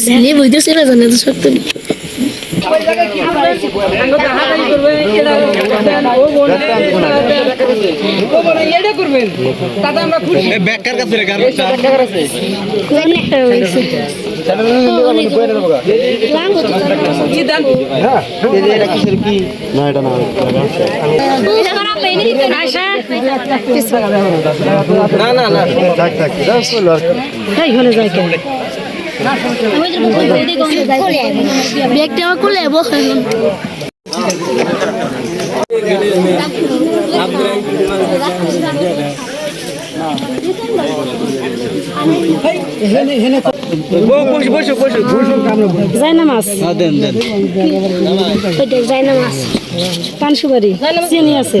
ছেলে বইতেছে না জানে তো শক্ত নেই। কাছে রে গার্মেন্টস অনেকটা হয়েছে। অনেক। লাঙ্গ তো আশা না না না ব্যাগটা আমার কোলে বসে বসে বসে বসে কানসুবারি চিনি আছে।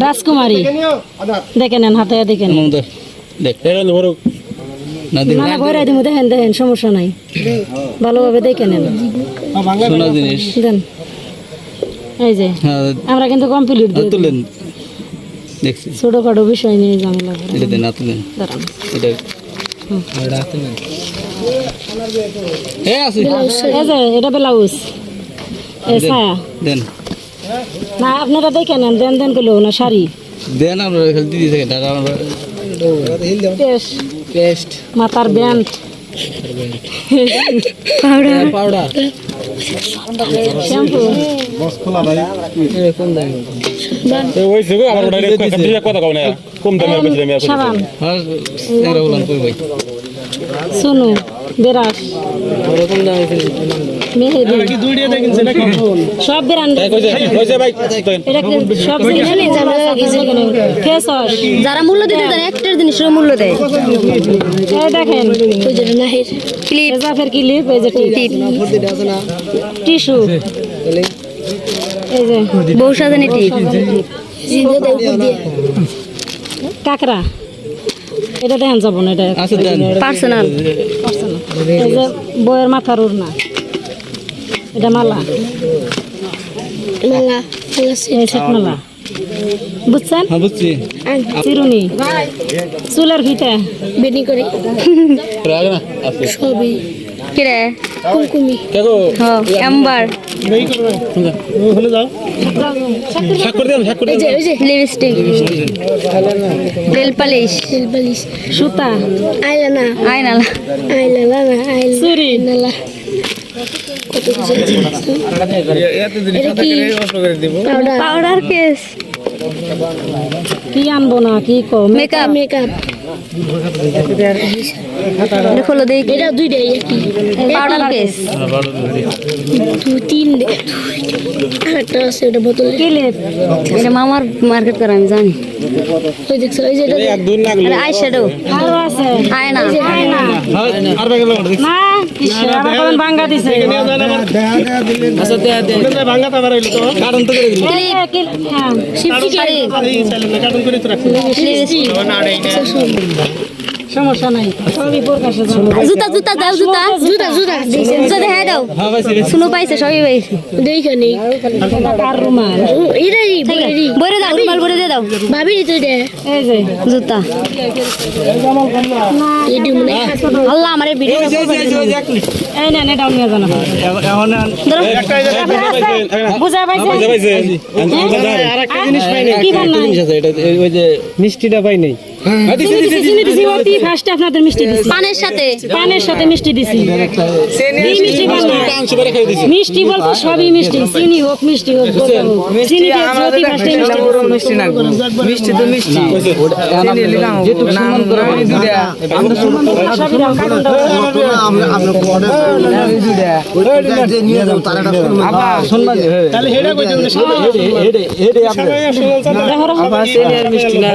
রাজকুমারী। দেখে নেন হাতে দেখে নেন। না ভয় দিব দেখেন দেখেন সমস্যা নাই। ভালোভাবে দেখে নেন। জিনিস। দেন। এই যে হ্যাঁ আমরা কিন্তু কমপ্লিট তুলেন। দেখছি। ছোটখাটো বিষয় নিয়ে ঝামেলা করে। এটা দেন দাঁড়ান। ব্লাউজ। দেন না আপনারা দেখে নেন দেন দেন করলেও না শাড়ি। দেন আমরা দিদি থেকে টাকা আমরা পেস্ট। পেস্ট। মাথার ব্যান্ড। পাউডার। শ্যাম্পু কোন দাম সাবান হ্যাঁ এরা বললাম কই ভাই সোনু বেরাস ওরকম দাম সব ব্র্যান্ড এটা সব যারা মূল্য দিতে তারা একটার জিনিসের মূল্য দেয়। দেখেন। ওই ক্লিপ। জাফের ক্লিপ এই যে টিপ। টিস্যু। এই যে। বউ সাজানি টিপ। কাকড়া। এটা দেখেন যাব না এটা আছে পার্সোনাল। যে বইয়ের মাথার উড়না এটা মালা। মেলা মেলা বুঝছেন? হ্যাঁ বুঝছি। চিরুনি। চুলের ফিতে বেনি করে সবই কিরে? কুমকুমি। হ এম্বার। এই যে ওই যে লিপস্টিক। নেল পালিশ তেল বালিশ সুতা। আইলানা আয়নালা। আইলানা আইলা চুরি নালা কত কিছু পাউডার। কেস। কি আনব না কি কো মেকআপ মেকআপ খোলো দেখি। এটা দুইটাই একই। পাউডার কেস দুই তিন একটা আছে ওটা বোতল ক্লিপ এটা মামার মার্কেট করে আমি জানি। ওই দেখছ ওই যে এটা এটা আই শ্যাডো আরও আছে। আয়না। আয়না। না আচ্ছা কারণ তো করে হ্যাঁ সমস্যা নাই। সবই প্রকাশে জুতা জুতা দাও জুতা। জুতা। জুতা জুতা। দেখা দাও। হ্যাঁ ভাই শুনো পাইছে সবই পাইছে। দেখে নেই কার রুমাল এটাই দাও রুমাল দিয়ে দাও। ভাবি তো এটা। এই যে। জুতা। হয় আল্লাহ আমার ভিডিও এই নেন এটাও নিয়ে জানা বুঝা পাইছে? কি বানাই জিনিস আছে এটা ওই যে মিষ্টিটা পাই নাই। ফার্স্টে আপনাদের মিষ্টি দিছি পানের সাথে পানের সাথে মিষ্টি দিছি মিষ্টি মিষ্টি বলতে সবই মিষ্টি চিনি হোক মিষ্টি হোক চিনি মিষ্টি না মিষ্টি তো মিষ্টি মিষ্টি না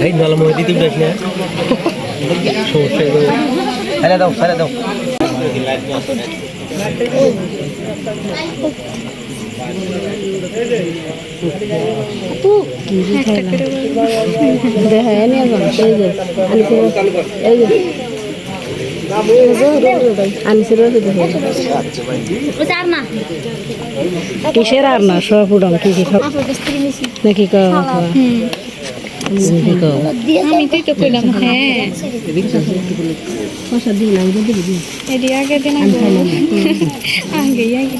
এই নালা মই দিতে উঠাস না? সমস্যা ফেলে দাও ফেলে দাও। দেখা নিয়ে যান এই যে এই যে আনিছিল আর না কিসের আর না সব উড়াম কি কি নাকি আমি তুই তো কইলাম হ্যাঁ। এটি আগে দিন আগে আগে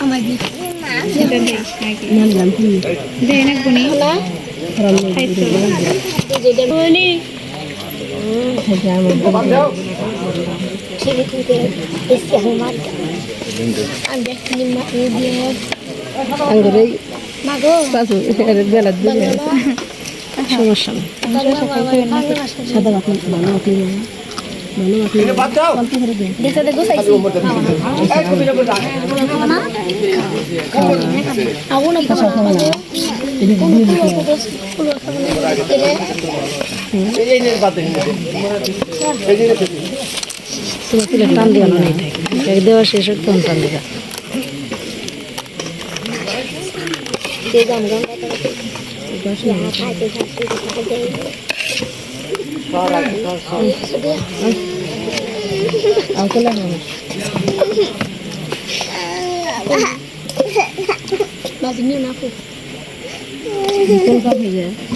আমার না সমস্যা নেই সাদা বাকি ভালো বাকি তুলে টান দিয়ে নেই থাকে দেওয়া শেষ হোক তখন টান দিবা না কাপ হয়ে যায় না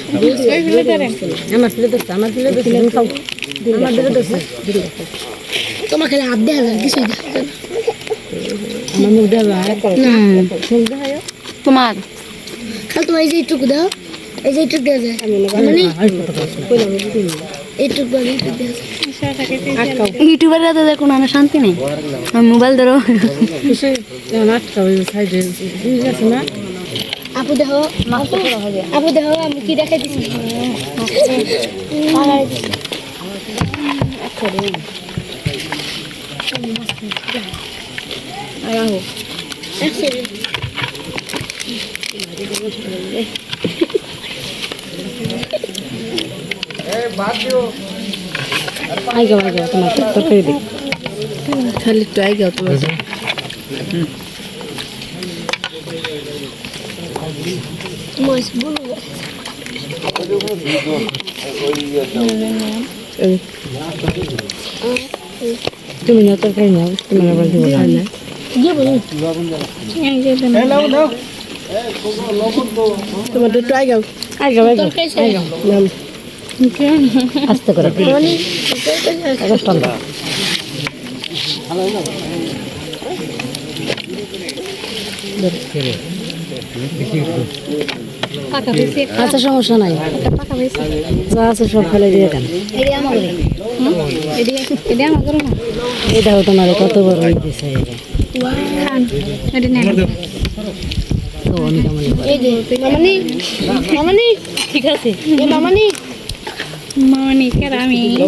আমার আমার খাও আমার তোমার খালি হাত দেখা যায় কিছুই দেখা যায় না। আমার মুখ দেওয়া না তোমার খালি তোমার এই যে এইটুকু দাও এই যে এইটুকু দেওয়া যায় মানে এইটুকু দেওয়া যায় এইটুকু দেওয়া যায় ইউটিউবাররা তো দেখুন আমার শান্তি নেই আমি মোবাইল ধরো আপু দেখো আপু আপু দেখো কি দেখাই দিছি? আইগা আইগা তোমার তরকারি দিই খালি একটু আইগা তোমার মস বলো। তুমি না তরকারি নাও তোমার আবার দেবো না। তোমার একটু আইগা আইগা আইগা তরকারি চাই নাম। আস্তে করে দিই মানে আচ্ছা সমস্যা নাই। যা আছে সব ফেলে দিয়ে দেন। এই আমার এটি এটি আমার করো না এই দেখো তোমার কত বড় হয়ে মামানি ঠিক আছে। মামানি। মামানি মামা নিও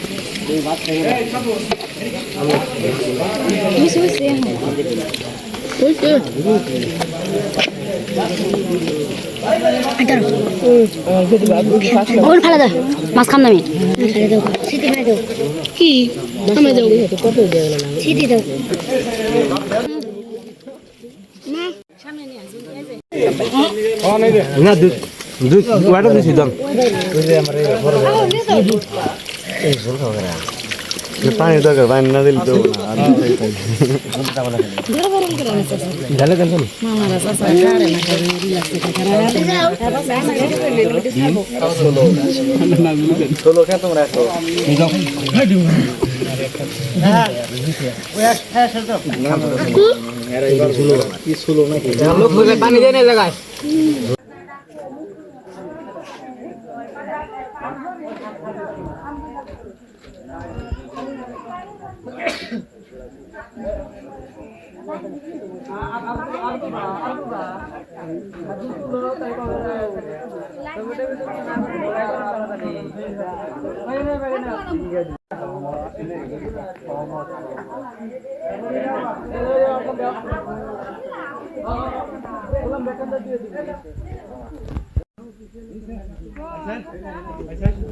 মিশে মিশে বুঝছ ওগুলো ফেলে দাও মাছ খাম দামি কি আমি দেবো সিটি দাও না দুই দুই ওয়াটা দিছি দাম পানি দরকার পানি না দিলে তো ঢালে দেন পানি দেয় না জায়গায়। দিয়ে দিবি अच्छा अच्छा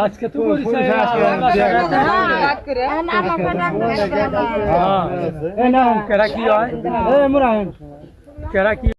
আজকে তো কেরা কি হয় কেরা কি